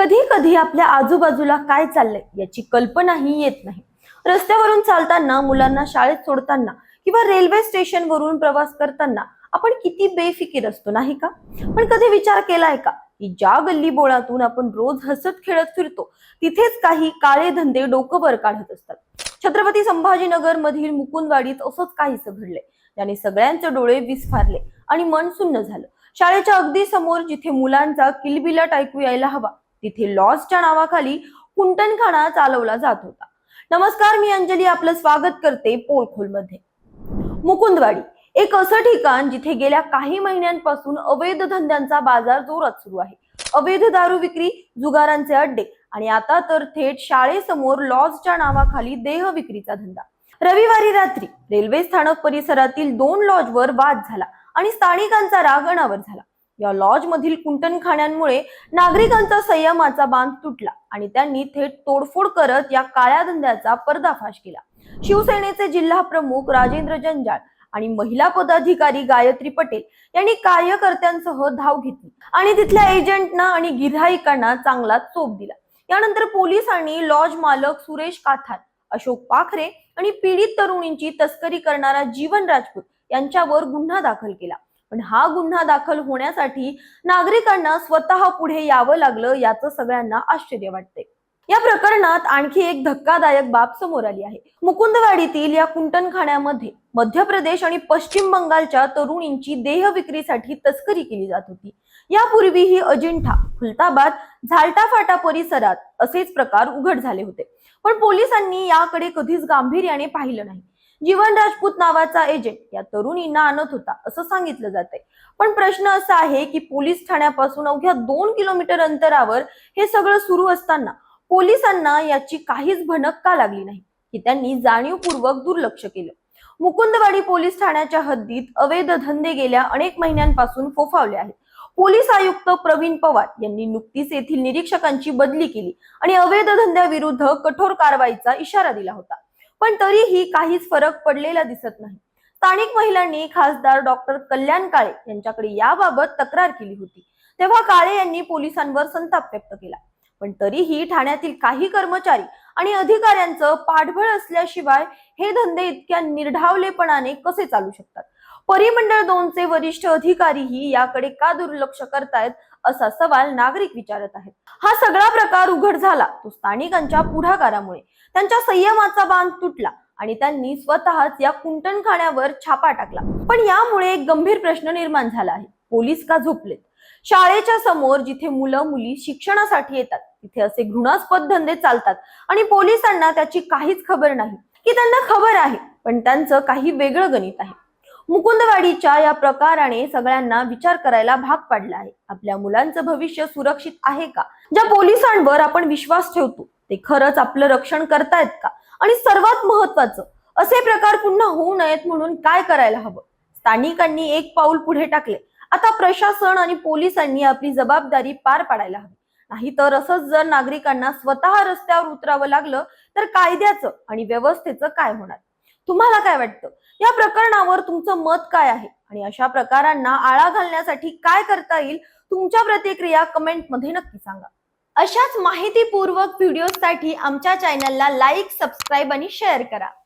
कधी कधी आपल्या आजूबाजूला काय चाललंय याची कल्पनाही येत नाही. रस्त्यावरून चालताना मुलांना शाळेत सोडताना किंवा रेल्वे स्टेशनवरून प्रवास करताना आपण किती बेफिकीर असतो नाही का? पण कधी विचार केलाय का की ज्या गल्ली बोळातून आपण रोज हसत खेळत फिरतो तिथेच काही काळे धंदे डोकं वर काढत असतात. छत्रपती संभाजीनगर मधील मुकुंदवाडीत असंच काहीसं घडलंय. ज्याने सगळ्यांचे डोळे विस्फारले आणि मन सुन्न झालं. शाळेच्या अगदी समोर जिथे मुलांचा किलबिलाट ऐकू यायला हवा तिथे लॉजच्या नावाखाली कुंटणखाना चालवला जात होता. नमस्कार मी अंजली. आपलं स्वागत करते पोलखोलमध्ये मुकुंदवाडी एक असं ठिकाण जिथे गेल्या काही महिन्यांपासून अवैध धंद्यांचा बाजार जोरात सुरू आहे. अवैध दारू विक्री जुगारांचे अड्डे आणि आता तर थेट शाळेसमोर लॉजच्या नावाखाली देह विक्रीचा धंदा. रविवारी रात्री रेल्वे स्थानक परिसरातील दोन लॉजवर वाद झाला आणि स्थानिकांचा राग अनावर झाला. या लॉजमधील कुंटणखाण्यांमुळे नागरिकांचा संयमाचा बांध तुटला आणि त्यांनी थेट तोडफोड करत या काळ्या धंद्याचा पर्दाफाश केला. शिवसेनेचे जिल्हा प्रमुख राजेंद्र जंजाळ आणि महिला पदाधिकारी गायत्री पटेल यांनी कार्यकर्त्यांसह धाव घेतली आणि तिथल्या एजंटना आणि गिऱ्हाईकांना चांगला चोप दिला. यानंतर पोलिसांनी लॉज मालक सुरेश काथार अशोक पाखरे आणि पीडित तरुणींची तस्करी करणारा जीवन राजपूत यांच्यावर गुन्हा दाखल केला. पण हा गुन्हा दाखल होण्यासाठी नागरिकांना स्वतः पुढे यावं लागलं याचं सगळ्यांना आश्चर्य वाटते या प्रकरणात आणखी एक धक्कादायक बाब समोर आली आहे. मुकुंदवाडीतील या कुंटणखान्यामध्ये मध्य प्रदेश आणि पश्चिम बंगालच्या तरुणींची देह विक्रीसाठी तस्करी केली जात होती. यापूर्वीही अजिंठा खुलताबाद झालटा फाटा परिसरात असेच प्रकार उघड झाले होते. पण पोलिसांनी याकडे कधीच गांभीर्याने पाहिलं नाही. जीवन राजपूत नावाचा एजंट या तरुणींना आणत होता असं सांगितलं जातंय. पण प्रश्न असा आहे की पोलीस ठाण्यापासून अवघ्या दोन किलोमीटर अंतरावर हे सगळं सुरू असताना पोलिसांना याची काहीच भनक का लागली नाही की त्यांनी जाणीवपूर्वक दुर्लक्ष केलं. मुकुंदवाडी पोलीस ठाण्याच्या हद्दीत अवैध धंदे गेल्या अनेक महिन्यांपासून फोफावले आहेत. पोलीस आयुक्त प्रवीण पवार यांनी नुकतीच येथील निरीक्षकांची बदली केली आणि अवैध धंद्याविरुद्ध कठोर कारवाईचा इशारा दिला होता. पण तरीही काहीच फरक पडलेला दिसत नाही. स्थानिक महिलांनी खासदार डॉक्टर कल्याण काळे यांच्याकडे याबाबत तक्रार केली होती. तेव्हा काळे यांनी पोलिसांवर संताप व्यक्त केला. पण तरीही ठाण्यातील काही कर्मचारी आणि अधिकाऱ्यांचं पाठबळ असल्याशिवाय हे धंदे इतक्या निर्ढावलेपणाने कसे चालू शकतात? परिमंडळ दोनचे वरिष्ठ अधिकारीही याकडे का दुर्लक्ष करतायत असा सवाल नागरिक विचारत आहेत. हा सगळा प्रकार उघड झाला. तो स्थानिकांच्या पुढाकारामुळे. त्यांच्या संयमाचा बांध तुटला आणि त्यांनी स्वतःच या कुंटणखान्यावर छापा टाकला. पण यामुळे एक गंभीर प्रश्न निर्माण झाला आहे. पोलीस का झोपलेत? शाळेच्या समोर जिथे मुलं मुली शिक्षणासाठी येतात तिथे असे घृणास्पद धंदे चालतात आणि पोलिसांना त्याची काहीच खबर नाही. की त्यांना खबर आहे पण त्यांचं काही वेगळं गणित आहे. मुकुंदवाडीच्या या प्रकाराने सगळ्यांना विचार करायला भाग पाडला आहे. आपल्या मुलांचं भविष्य सुरक्षित आहे का? ज्या पोलिसांवर आपण विश्वास ठेवतो ते खरंच आपलं रक्षण करतायत का? आणि सर्वात महत्वाचं असे प्रकार पुन्हा होऊ नयेत म्हणून काय करायला हवं? स्थानिकांनी एक पाऊल पुढे टाकले. आता प्रशासन आणि पोलिसांनी आपली जबाबदारी पार पाडायला हवी. नाही तर असंच जर नागरिकांना स्वतः रस्त्यावर उतरावं लागलं तर कायद्याचं आणि व्यवस्थेचं काय होणार? तुम्हाला काय वाटतं? या प्रकरणावर तुमचं मत काय आहे? आणि अशा प्रकारांना आळा घालण्यासाठी काय करता येईल? तुमच्या प्रतिक्रिया कमेंटमध्ये नक्की सांगा. अशाच माहितीपूर्वक व्हिडिओसाठी आमच्या चॅनलला लाईक सबस्क्राईब आणि शेअर करा.